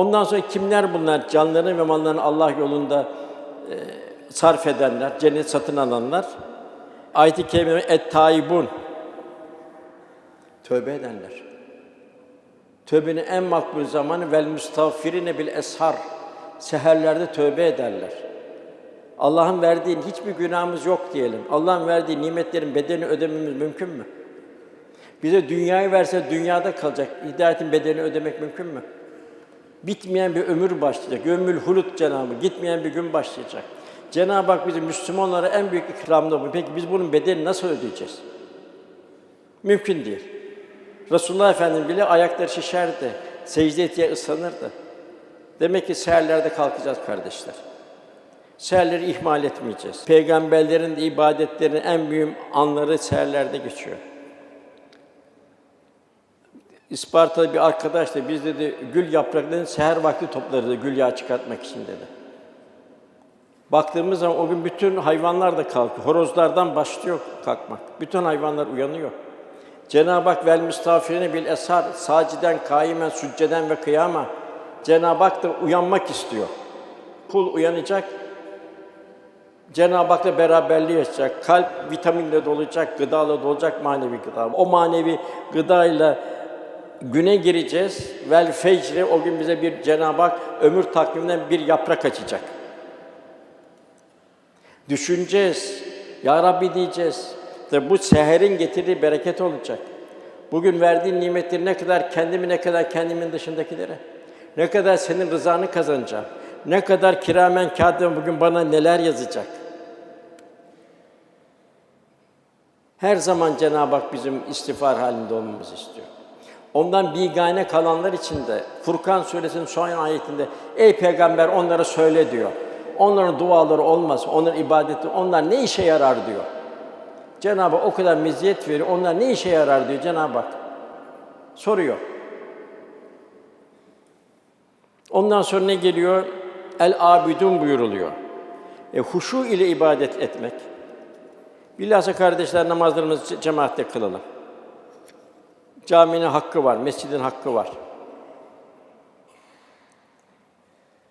Ondan sonra kimler bunlar? Canlarını ve mallarını Allah yolunda e, sarf edenler, cennet satın alanlar. Ayet-i kerime et taibun. Tövbe edenler. Tövbenin en makbul zamanı vel mustağfirine bil eshar. Seherlerde tövbe ederler. Allah'ın verdiği hiçbir günahımız yok diyelim. Allah'ın verdiği nimetlerin bedelini ödememiz mümkün mü? Bize dünyayı verse dünyada kalacak. Hidayetin bedelini ödemek mümkün mü? Bitmeyen bir ömür başlayacak. Ömül hulut Cenabı. Gitmeyen bir gün başlayacak. Cenab-ı Hak bizi Müslümanlara en büyük ikramda bu. Peki biz bunun bedelini nasıl ödeyeceğiz? Mümkün değil. Resulullah Efendimiz bile ayakları şişerdi. Secde etmeye ıslanırdı. Demek ki seherlerde kalkacağız kardeşler. Seherleri ihmal etmeyeceğiz. Peygamberlerin de ibadetlerinin en büyük anları seherlerde geçiyor. İspartalı bir arkadaş da biz dedi gül yapraklarını seher vakti toplarız gül yağı çıkartmak için dedi. Baktığımız zaman o gün bütün hayvanlar da kalkıyor. Horozlardan başlıyor kalkmak. Bütün hayvanlar uyanıyor. Cenab-ı Hak vel müstafirine bil esar saciden kaimen sücceden ve kıyama Cenab-ı Hak da uyanmak istiyor. Kul uyanacak. Cenab-ı Hak'la beraberliği yaşayacak. Kalp vitaminle dolacak, gıdayla dolacak manevi gıda. O manevi gıdayla güne gireceğiz. Vel fecre o gün bize bir Cenab-ı Hak ömür takviminden bir yaprak açacak. Düşüneceğiz. Ya Rabbi diyeceğiz. Ve bu seherin getirdiği bereket olacak. Bugün verdiğin nimetleri ne kadar kendimi ne kadar kendimin dışındakilere. Ne kadar senin rızanı kazanacağım. Ne kadar kiramen kâdem bugün bana neler yazacak. Her zaman Cenab-ı Hak bizim istiğfar halinde olmamızı istiyor. Ondan bigane kalanlar için de Furkan suresinin son ayetinde ey peygamber onlara söyle diyor. Onların duaları olmaz, onların ibadeti, onlar ne işe yarar diyor. Cenab-ı Hak o kadar meziyet veriyor, onlar ne işe yarar diyor Cenab-ı Hak. Soruyor. Ondan sonra ne geliyor? El abidun buyuruluyor. E, huşu ile ibadet etmek. Bilhassa kardeşler namazlarımızı cemaatle kılalım. Caminin hakkı var, mescidin hakkı var.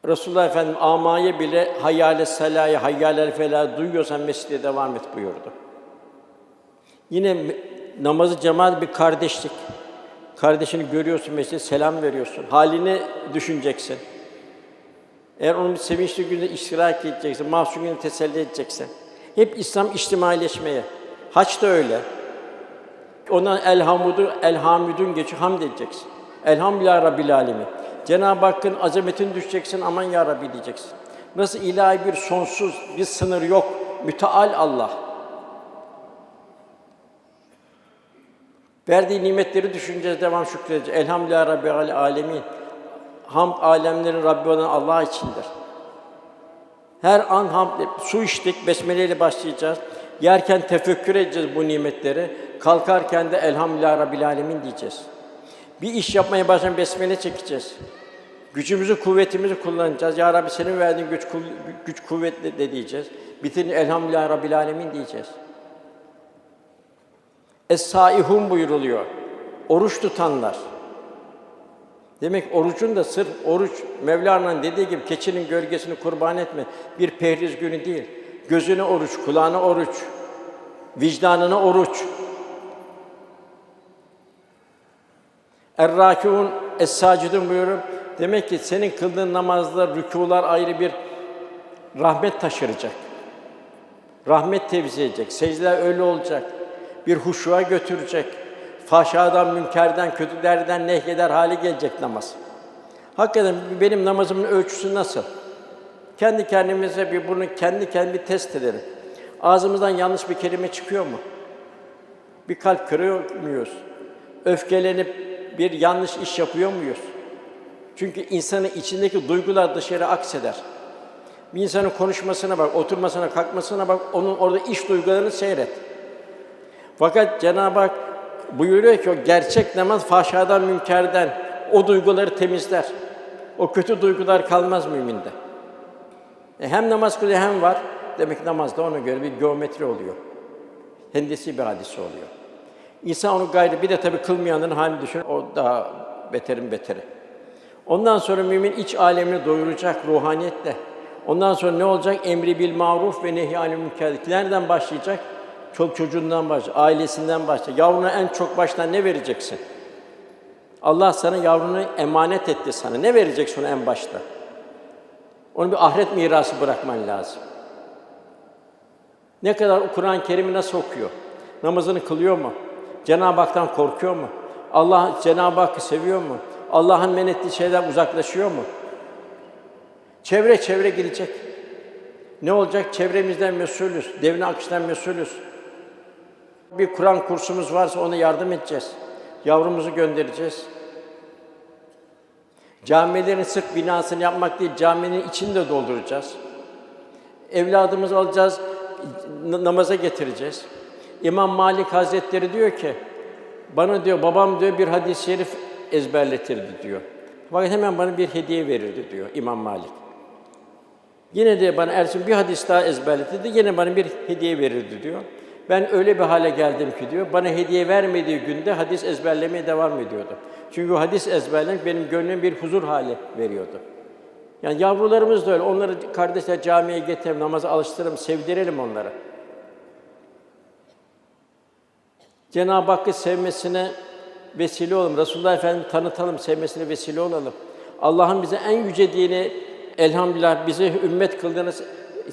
Resulullah Efendimiz amaye bile hayyâle selâye, hayyâle felâ duyuyorsan mescide devam et buyurdu. Yine namazı cemaat bir kardeşlik. Kardeşini görüyorsun mescide selam veriyorsun. Halini düşüneceksin. Eğer onun bir sevinçli günde iştirak edeceksin, mahzun günde teselli edeceksin. Hep İslam içtimaileşmeye. Haç da öyle. Ondan elhamudu, elhamidun geçiyor, hamd edeceksin. Elhamdülillah Rabbil Alemin. Cenab-ı Hakk'ın azametini düşeceksin, aman ya Rabbi diyeceksin. Nasıl ilahi bir sonsuz, bir sınır yok, müteal Allah. Verdiği nimetleri düşüneceğiz, devam şükredeceğiz. Elhamdülillah Rabbil Alemin. Hamd alemlerin Rabbi olan Allah içindir. Her an hamd, su içtik, besmele ile başlayacağız. Yerken tefekkür edeceğiz bu nimetleri. Kalkarken de elhamdülillah Rabbil Alemin diyeceğiz. Bir iş yapmaya başlayan besmele çekeceğiz. Gücümüzü, kuvvetimizi kullanacağız. Ya Rabbi senin verdiğin güç, güç kuvvetli de diyeceğiz. Bitirin elhamdülillah Rabbil Alemin diyeceğiz. Es-saihun buyuruluyor. Oruç tutanlar. Demek orucun da sırf oruç Mevlana'nın dediği gibi keçinin gölgesini kurban etme. Bir pehriz günü değil. Gözüne oruç, kulağına oruç, vicdanına oruç. Er-râkûn es-sâcidun buyuruyor. Demek ki senin kıldığın namazda rükûlar ayrı bir rahmet taşıracak. Rahmet tevzi edecek. Secdeler öyle olacak. Bir huşuğa götürecek. Fahşadan, münkerden, kötülerden nehyeder hale gelecek namaz. Hakikaten benim namazımın ölçüsü nasıl? Kendi kendimize bir bunu kendi kendi test edelim. Ağzımızdan yanlış bir kelime çıkıyor mu? Bir kalp kırıyor muyuz? Öfkelenip bir yanlış iş yapıyor muyuz? Çünkü insanın içindeki duygular dışarı akseder. Bir insanın konuşmasına bak, oturmasına, kalkmasına bak, onun orada iş duygularını seyret. Fakat Cenab-ı Hak buyuruyor ki o gerçek namaz fahşadan, münkerden o duyguları temizler. O kötü duygular kalmaz müminde. E hem namaz kılıyor hem var. Demek ki namazda ona göre bir geometri oluyor. Hendesi bir hadisi oluyor. İnsan onu gayrı bir de tabii kılmayanların halini düşün. O daha beterin beteri. Ondan sonra mümin iç alemini doyuracak ruhaniyetle. Ondan sonra ne olacak? Emri bil maruf ve nehy anil münker. Nereden başlayacak? Çoluk çocuğundan başlayacak, ailesinden başlayacak. Yavruna en çok baştan ne vereceksin? Allah sana yavrunu emanet etti sana. Ne vereceksin ona en başta? Onu bir ahiret mirası bırakman lazım. Ne kadar Kur'an-ı Kerim'i nasıl okuyor? Namazını kılıyor mu? Cenab-ı Hak'tan korkuyor mu? Allah Cenab-ı Hakk'ı seviyor mu? Allah'ın men ettiği şeyden uzaklaşıyor mu? Çevre çevre gidecek. Ne olacak? Çevremizden mesulüz, devrin akışından mesulüz. Bir Kur'an kursumuz varsa ona yardım edeceğiz. Yavrumuzu göndereceğiz. Camilerin sırf binasını yapmak değil, caminin içini de dolduracağız. Evladımızı alacağız, namaza getireceğiz. İmam Malik Hazretleri diyor ki, bana diyor babam diyor bir hadis-i şerif ezberletirdi diyor. Fakat hemen bana bir hediye verirdi diyor İmam Malik. Yine de bana Ersin bir hadis daha ezberletirdi, yine bana bir hediye verirdi diyor. Ben öyle bir hale geldim ki diyor, bana hediye vermediği günde hadis ezberlemeye devam ediyordu. Çünkü hadis ezberlemek benim gönlüme bir huzur hali veriyordu. Yani yavrularımız da öyle. Onları kardeşler camiye getirelim, namaza alıştıralım, sevdirelim onları. Cenab-ı Hakk'ı sevmesine vesile olalım. Resulullah Efendimizi tanıtalım, sevmesine vesile olalım. Allah'ın bize en yüce dini elhamdülillah bizi ümmet kıldığını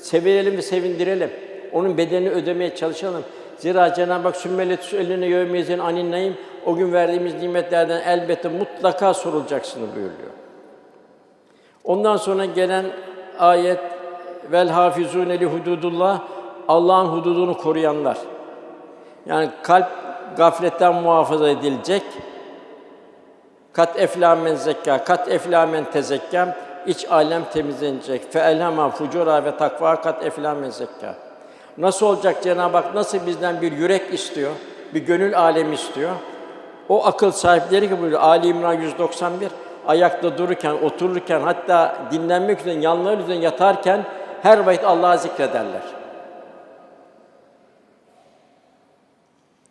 sevelim ve sevindirelim. Onun bedelini ödemeye çalışalım. Zira Cenab-ı Hak sümmeletüs eline yevmiyezin anin naim o gün verdiğimiz nimetlerden elbette mutlaka sorulacaksınız buyuruyor. Ondan sonra gelen ayet vel hafizun li hududullah Allah'ın hududunu koruyanlar. Yani kalp gafletten muhafaza edilecek. Kat eflamen zekka, kat eflamen tezekkâm, iç alem temizlenecek. Fe elhama fucura ve takva kat eflamen zekka. Nasıl olacak Cenab-ı Hak nasıl bizden bir yürek istiyor, bir gönül alemi istiyor. O akıl sahipleri ki buyuruyor Ali İmran 191 ayakta dururken, otururken hatta dinlenmek üzere yanları üzerine yatarken her vakit Allah'ı zikrederler.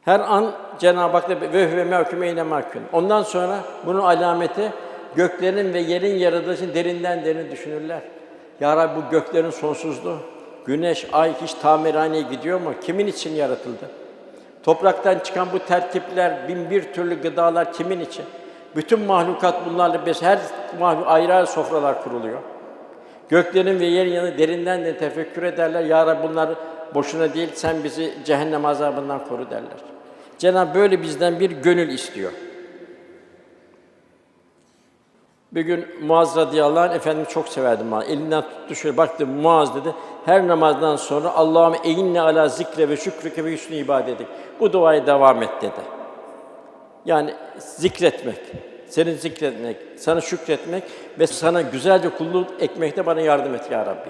Her an Cenab-ı Hak'ta ve huve mevkûme eyne mahkûn. Ondan sonra bunun alameti göklerin ve yerin yaratılışını derinden derine düşünürler. Ya Rabbi bu göklerin sonsuzluğu, güneş, ay hiç tamirhaneye gidiyor mu? Kimin için yaratıldı? Topraktan çıkan bu terkipler, bin bir türlü gıdalar kimin için? Bütün mahlukat bunlarla bes, her mahluk ayrı ayrı sofralar kuruluyor. Göklerin ve yerin yanı derinden de tefekkür ederler. Ya Rabbi bunlar boşuna değil, sen bizi cehennem azabından koru derler. Cenab-ı böyle bizden bir gönül istiyor. Bir gün Muaz radıyallahu anh Efendimiz çok severdi Muaz. Elinden tuttu şöyle baktı Muaz dedi. Her namazdan sonra Allah'ım eğinle ala zikre ve şükrüke ve hüsnü ibadetik. Bu duaya devam et dedi. Yani zikretmek, seni zikretmek, sana şükretmek ve sana güzelce kulluk etmekte bana yardım et ya Rabbi.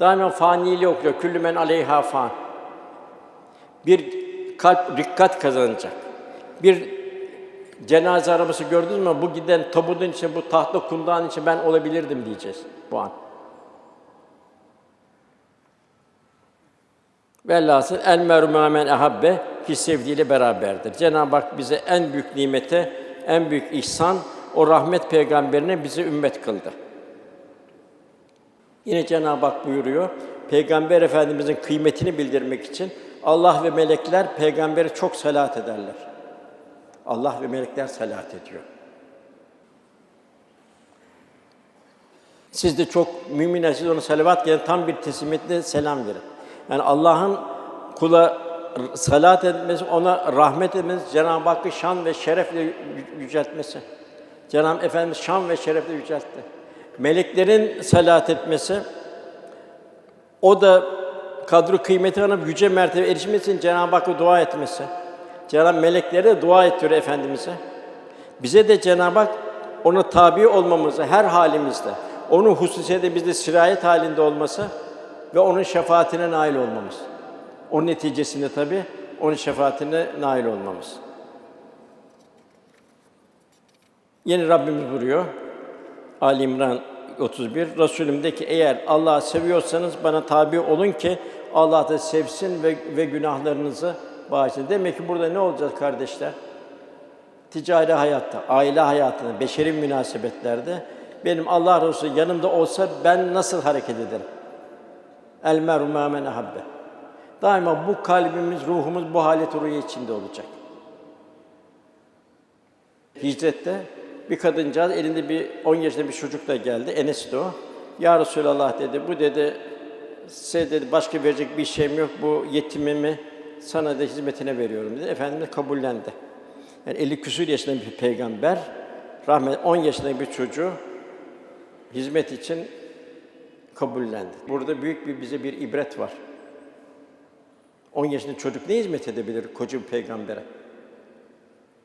Daima faniliği okuyor. Küllü men aleyha fan. Bir kalp rikkat kazanacak. Bir cenaze arabası gördünüz mü? Bu giden tabutun için, bu tahta kundağın için ben olabilirdim diyeceğiz bu an. Velhasıl el meru men ehabbe ki sevdiğiyle beraberdir. Cenab-ı Hak bize en büyük nimete, en büyük ihsan o rahmet peygamberine bizi ümmet kıldı. Yine Cenab-ı Hak buyuruyor, Peygamber Efendimizin kıymetini bildirmek için Allah ve melekler peygambere çok salat ederler. Allah ve melekler salat ediyor. Siz de çok mümin siz ona salavat gelen tam bir teslimiyetle selam verin. Yani Allah'ın kula salat etmesi, ona rahmet etmesi, Cenab-ı Hakk'ı şan ve şerefle yü- yüceltmesi. Cenab-ı Efendimiz şan ve şerefle yüceltti. Meleklerin salat etmesi, o da kadru kıymeti anıp yüce mertebe erişmesi için Cenab-ı Hakk'a dua etmesi. Cenab-ı meleklere de dua ettiriyor Efendimiz'e. Bize de Cenab-ı Hak ona tabi olmamızı her halimizde, onun hususiyette bizde sirayet halinde olması ve onun şefaatine nail olmamız. O neticesinde tabi onun şefaatine nail olmamız. Yeni Rabbimiz buyuruyor. Ali İmran 31 Resulüm de ki eğer Allah'ı seviyorsanız bana tabi olun ki Allah da sevsin ve, ve günahlarınızı bağışlasın. Demek ki burada ne olacak kardeşler? ticari hayatta, aile hayatında, beşeri münasebetlerde benim Allah Resulü yanımda olsa ben nasıl hareket ederim? El meru men ahabbe. Daima bu kalbimiz, ruhumuz bu halet ruhiye içinde olacak. Hicrette bir kadıncağız elinde bir 10 yaşında bir çocuk da geldi. Enes de o. Ya Resulallah dedi. Bu dedi size dedi başka verecek bir şeyim yok. Bu yetimimi sana da hizmetine veriyorum dedi. Efendimiz kabullendi. Yani 50 küsur yaşında bir peygamber rahmet 10 yaşında bir çocuğu hizmet için kabullendi. Burada büyük bir bize bir ibret var. 10 yaşında çocuk ne hizmet edebilir koca bir peygambere?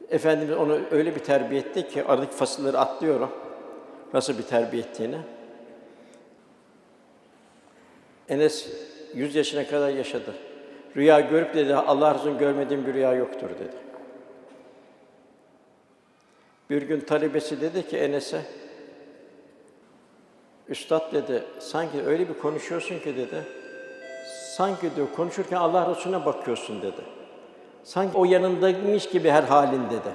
Efendimiz onu öyle bir terbiye etti ki aradaki fasılları atlıyorum. Nasıl bir terbiye ettiğini. Enes 100 yaşına kadar yaşadı. Rüya görüp dedi Allah Resulü'nün görmediğim bir rüya yoktur dedi. Bir gün talebesi dedi ki Enes'e Üstad dedi, sanki öyle bir konuşuyorsun ki dedi, sanki diyor konuşurken Allah Resulüne bakıyorsun dedi. Sanki o yanındaymış gibi her halin dedi.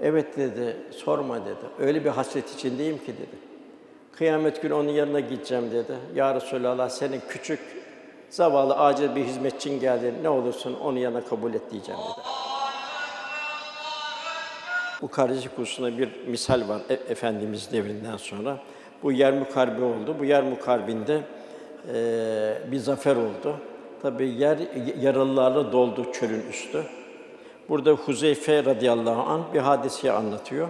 Evet dedi, sorma dedi. Öyle bir hasret içindeyim ki dedi. Kıyamet günü onun yanına gideceğim dedi. Ya Resulallah senin küçük, zavallı, acil bir hizmetçin geldi. Ne olursun onun yanına kabul et diyeceğim dedi. Bu kardeşlik hususunda bir misal var e- Efendimiz devrinden sonra. Bu yer mukarbi oldu. Bu yer mukarbinde eee bir zafer oldu. Tabi yer yaralılarla doldu çölün üstü. Burada Huzeyfe radıyallahu an bir hadiseyi anlatıyor.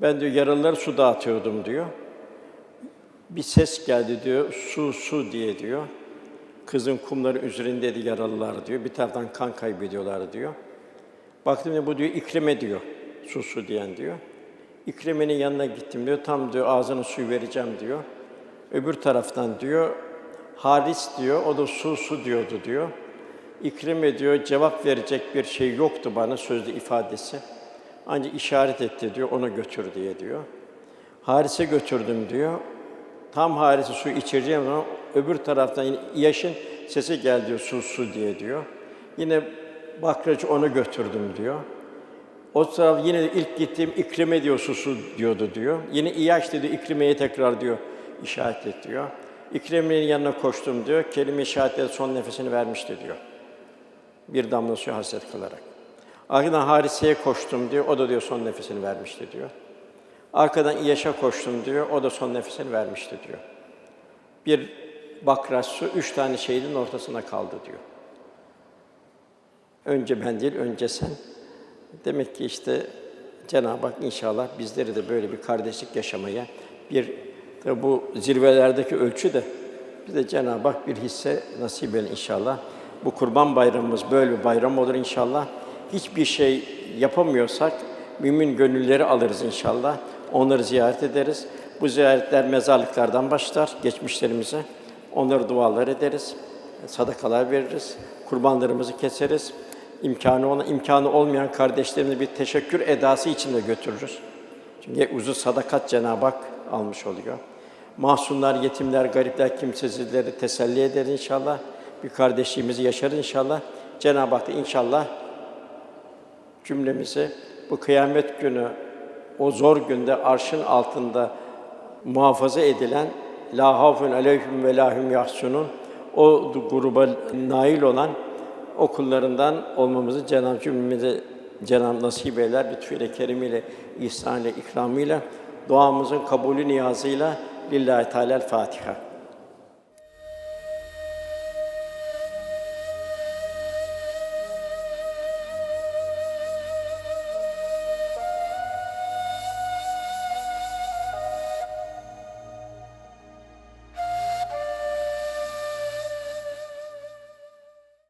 Ben diyor yaralılara su dağıtıyordum diyor. Bir ses geldi diyor, su su diye diyor. Kızın kumları üzerindeydi yaralılar diyor. Bir taraftan kan kaybediyorlar diyor. Baktım diyor, bu diyor ikrime diyor. Su su diyen diyor. İkrime'nin yanına gittim diyor. Tam diyor ağzına suyu vereceğim diyor. Öbür taraftan diyor Haris diyor. O da su su diyordu diyor. İkrime diyor cevap verecek bir şey yoktu bana sözlü ifadesi. Ancak işaret etti diyor. Onu götür diye diyor. Haris'e götürdüm diyor. Tam Haris'e su içireceğim zaman öbür taraftan yine yaşın sesi geldi diyor su su diye diyor. Yine Bakracı onu götürdüm diyor. O taraf yine ilk gittiğim İkrime diyor su su diyordu diyor. Yine İyaş dedi İkrime'ye tekrar diyor işaret et diyor. İkrime'nin yanına koştum diyor. Kelime-i şehadet son nefesini vermişti diyor. Bir damla suya hasret kılarak. Arkadan Harise'ye koştum diyor. O da diyor son nefesini vermişti diyor. Arkadan İyaş'a koştum diyor. O da son nefesini vermişti diyor. Bir bakras su üç tane şehidin ortasına kaldı diyor. Önce ben değil, önce sen. Demek ki işte Cenab-ı Hak inşallah bizleri de böyle bir kardeşlik yaşamaya, bir tabi bu zirvelerdeki ölçü de bize Cenab-ı Hak bir hisse nasip eder inşallah. Bu Kurban Bayramımız böyle bir bayram olur inşallah. Hiçbir şey yapamıyorsak mümin gönülleri alırız inşallah. Onları ziyaret ederiz. Bu ziyaretler mezarlıklardan başlar geçmişlerimize. Onları dualar ederiz. Sadakalar veririz. Kurbanlarımızı keseriz. İmkanı olan, imkanı olmayan kardeşlerimize bir teşekkür edası içinde götürürüz. Çünkü uzun sadakat Cenab-ı Hak almış oluyor. Mahzunlar, yetimler, garipler, kimsesizleri teselli eder inşallah. Bir kardeşliğimizi yaşarız inşallah. Cenab-ı Hak da inşallah cümlemizi bu kıyamet günü o zor günde arşın altında muhafaza edilen la havfun aleyhim ve lahum yahsunun o gruba nail olan okullarından olmamızı Cenab-ı cümlemize Cenab-ı nasip eyler lütfuyla, kerimiyle, ihsanıyla, ikramıyla duamızın kabulü niyazıyla لله تعالى الفاتحة.